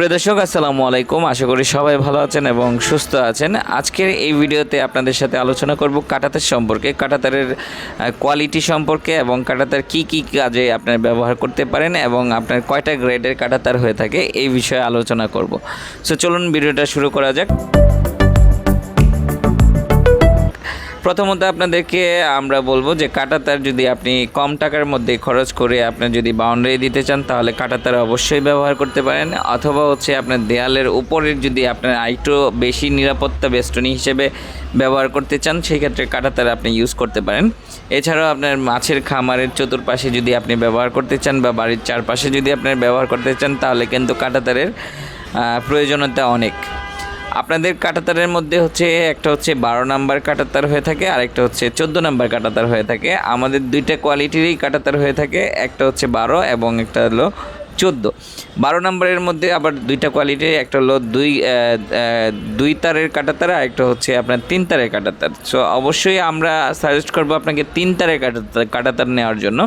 প্রিয় দর্শক, আসসালামু আলাইকুম। আশা করি সবাই ভালো আছেন এবং সুস্থ আছেন। আজকের এই ভিডিওতে আপনাদের সাথে আলোচনা করব কাটাতার সম্পর্কে, কাটাতারের কোয়ালিটি সম্পর্কে এবং কাটাতার কি কি কাজে আপনার ব্যবহার করতে পারেন এবং আপনার কয়টা গ্রেডের কাটাতার হয়ে থাকে এই বিষয়ে আলোচনা করব। সো চলুন ভিডিওটা শুরু করা যাক। প্রথমত আপনাদেরকে আমরা বলব যে কাটাতার যদি আপনি কম টাকার মধ্যে খরচ করে আপনি যদি বাউন্ডারি দিতে চান, তাহলে কাটাতার অবশ্যই ব্যবহার করতে পারেন। অথবা হচ্ছে আপনার দেয়ালের উপরের যদি আপনার আরেকটু বেশি নিরাপত্তা বেষ্টনী হিসেবে ব্যবহার করতে চান সেই ক্ষেত্রে কাটাতার আপনি ইউজ করতে পারেন। এছাড়াও আপনার মাছের খামারের চতুর্পাশে যদি আপনি ব্যবহার করতে চান বা বাড়ির চারপাশে যদি আপনার ব্যবহার করতে চান, তাহলে কিন্তু কাটাতারের প্রয়োজনীয়তা অনেক। আপনাদের কাটাতারের মধ্যে হচ্ছে, একটা হচ্ছে বারো নাম্বার কাটাতার হয়ে থাকে আর একটা হচ্ছে চোদ্দ নাম্বার কাটাতার হয়ে থাকে। আমাদের দুইটা কোয়ালিটিরই কাটাতার হয়ে থাকে, একটা হচ্ছে বারো এবং একটা হলো চোদ্দ। বারো নম্বরের মধ্যে আবার দুইটা কোয়ালিটির একটা হলো দুই দুই তারের কাটাতার আর একটা হচ্ছে আপনার তিন তারের কাটাতার। সো অবশ্যই আমরা সাজেস্ট করব আপনাকে তিন তারের কাটাতার কাটাতার নেওয়ার জন্য।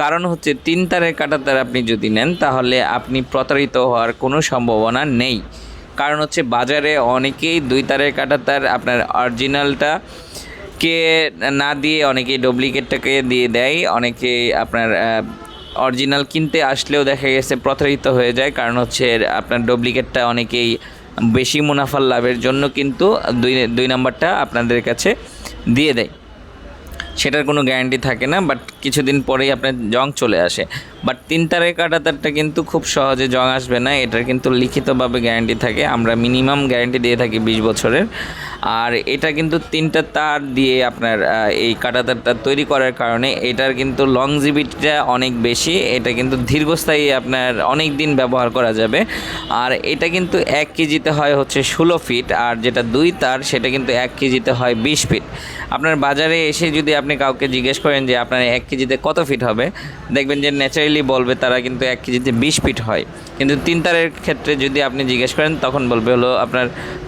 কারণ হচ্ছে, তিন তারের কাটাতার আপনি যদি নেন, তাহলে আপনি প্রতারিত হওয়ার কোনো সম্ভাবনা নেই। কারণ হচ্ছে বাজারে অনেকেই দুই তারের কাটাতার আপনার অরিজিনালটা কে না দিয়ে অনেকেই ডুপ্লিকেটটাকে দিয়ে দেয় অনেকে আপনার অরিজিনাল কিনতে আসলেও দেখা গেছে প্রতারিত হয়ে যায়। কারণ হচ্ছে আপনার ডুপ্লিকেটটা অনেকেই বেশি মুনাফার লাভের জন্য কিন্তু দুই দুই নাম্বারটা আপনাদের কাছে দিয়ে দেয়। সেটার কোনো গ্যারান্টি থাকে না বাট কিছুদিন পরেই আপনার জং চলে আসে। বাট তিন তারের কাটাতারটা কিন্তু খুব সহজে জং আসবে না, এটার কিন্তু লিখিতভাবে গ্যারান্টি থাকে। আমরা মিনিমাম গ্যারান্টি দিয়ে থাকি বিশ বছরের। আর এটা কিন্তু তিনটা তার দিয়ে আপনার এই কাটাতারটা তৈরি করার কারণে এটার কিন্তু লংজিবিটিটা অনেক বেশি। এটা কিন্তু দীর্ঘস্থায়ী আপনার অনেক দিন ব্যবহার করা যাবে। আর এটা কিন্তু এক কেজিতে হয় হচ্ছে ষোলো ফিট, আর যেটা দুই তার, সেটা কিন্তু এক কেজিতে হয় বিশ ফিট। আপনার বাজারে এসে যদি আপনি কাউকে জিজ্ঞেস করেন যে আপনার এক কেজিতে কত ফিট হবে? দেখবেন যে ন্যাচারালি বলবে তারা কিন্তু এক কেজিতে বিশ ফিট হয়। কিন্তু তিন তারের ক্ষেত্রে যদি আপনি জিজ্ঞেস করেন, তখন বলবে হলো আপনার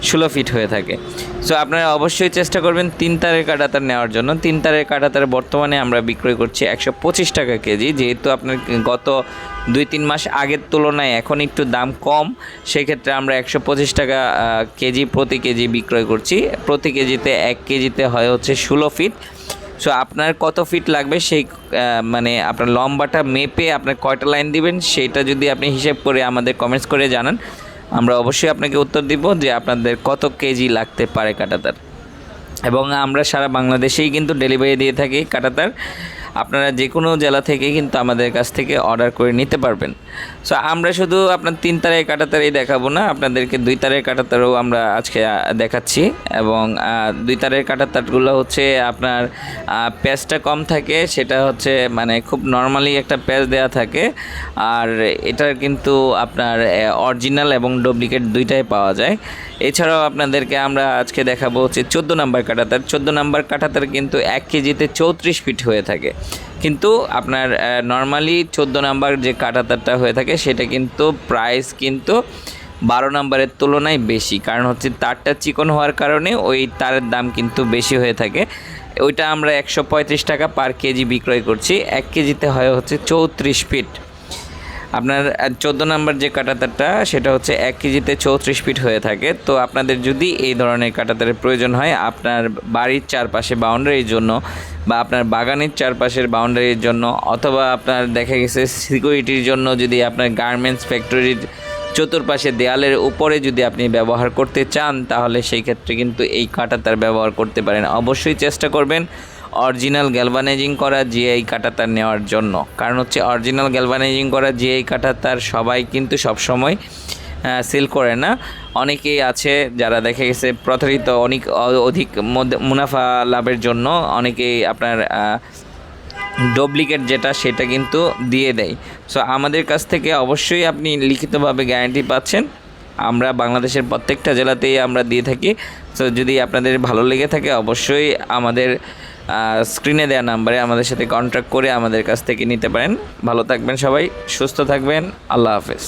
ষোলো ফিট হয়ে থাকে। সো আপনারা অবশ্যই চেষ্টা করবেন তিন তারের কাটাতার নেওয়ার জন্য। তিন তারের কাটাতার বর্তমানে আমরা বিক্রয় করছি একশো পঁচিশ টাকা কেজি। যেহেতু আপনার গত দুই তিন মাস আগের তুলনায় এখন একটু দাম কম, সেক্ষেত্রে আমরা একশো পঁচিশ টাকা কেজি প্রতি কেজি বিক্রয় করছি। প্রতি কেজিতে এক কেজিতে হয় হচ্ছে ষোলো ফিট। সো আপনার কত ফিট লাগবে? সেই মানে আপনার লম্বাটা মেপে আপনার কয়টা লাইন দিবেন? সেইটা যদি আপনি হিসেব করে আমাদের কমেন্টস করে জানান। আমরা অবশ্যই আপনাকে উত্তর দিব যে আপনাদের কত কেজি লাগতে পারে কাটাতার। এবং আমরা সারা বাংলাদেশেই কিন্তু ডেলিভারি দিয়ে থাকি কাটাতার। আপনারা যে কোনো জেলা থেকে কিন্তু আমাদের কাছ থেকে অর্ডার করে নিতে পারবেন। সো আমরা শুধু আপনার তিন তারের কাটাতারই দেখাবো না, আপনাদেরকে দুই তারের কাটাতারও আমরা আজকে দেখাচ্ছি। এবং দুই তারের কাটাতারগুলো হচ্ছে আপনার প্যাচটা কম থাকে, সেটা হচ্ছে মানে খুব নর্মালি একটা প্যাচ দেওয়া থাকে। আর এটার কিন্তু আপনার অরিজিনাল এবং ডুপ্লিকেট দুইটাই পাওয়া যায়। এছাড়াও আপনাদেরকে আমরা আজকে দেখাবো হচ্ছে চোদ্দ নাম্বার কাটাতার। চোদ্দ নাম্বার কাটাতার কিন্তু এক কেজিতে চৌত্রিশ ফিট হয়ে থাকে। কিন্তু আপনার নর্মালি চোদ্দ নাম্বার যে কাটাতারটা হয়ে থাকে, সেটা কিন্তু প্রাইস কিন্তু বারো নাম্বারের তুলনায় বেশি। কারণ হচ্ছে তারটা চিকন হওয়ার কারণে ওই তারের দাম কিন্তু বেশি হয়ে থাকে। ওইটা আমরা একশো পঁয়ত্রিশ টাকা পার কেজি বিক্রয় করছি। এক কেজিতে হয় হচ্ছে চৌত্রিশ ফিট আপনার চোদ্দ নাম্বার যে কাটাতারটা, সেটা হচ্ছে এক কেজিতে চৌত্রিশ ফিট হয়ে থাকে। তো আপনাদের যদি এই ধরনের কাটাতারের প্রয়োজন হয়, আপনার বাড়ির চারপাশে বাউন্ডারির জন্য বা আপনার বাগানের চারপাশের বাউন্ডারির জন্য, অথবা আপনার দেখা গেছে সিকিউরিটির জন্য যদি আপনার গার্মেন্টস ফ্যাক্টরির চতুর্পাশে দেয়ালের উপরে যদি আপনি ব্যবহার করতে চান, তাহলে সেই ক্ষেত্রে কিন্তু এই কাটাতার ব্যবহার করতে পারেন। অবশ্যই চেষ্টা করবেন অরিজিনাল গ্যালভানাইজিং করা জিআই কাটাতার নেওয়ার জন্য। কারণ হচ্ছে অরিজিনাল গ্যালভানাইজিং করা জিআই কাটাতার সবাই কিন্তু সবসময় সেল করে না। অনেকেই আছে যারা দেখা গেছে প্রতারিত, অনেক, অধিক মুনাফা লাভের জন্য অনেকেই আপনার ডুপ্লিকেট যেটা সেটা কিন্তু দিয়ে দেয়। সো আমাদের কাছ থেকে অবশ্যই আপনি লিখিতভাবে গ্যারান্টি পাচ্ছেন। আমরা বাংলাদেশের প্রত্যেকটা জেলাতেই আমরা দিয়ে থাকি। সো যদি আপনাদের ভালো লেগে থাকে অবশ্যই আমাদের স্ক্রিনে দেওয়া নাম্বারে আমাদের সাথে কন্ট্যাক্ট করে আমাদের কাছ থেকে নিতে পারেন। ভালো থাকবেন সবাই, সুস্থ থাকবেন। আল্লাহ হাফেজ।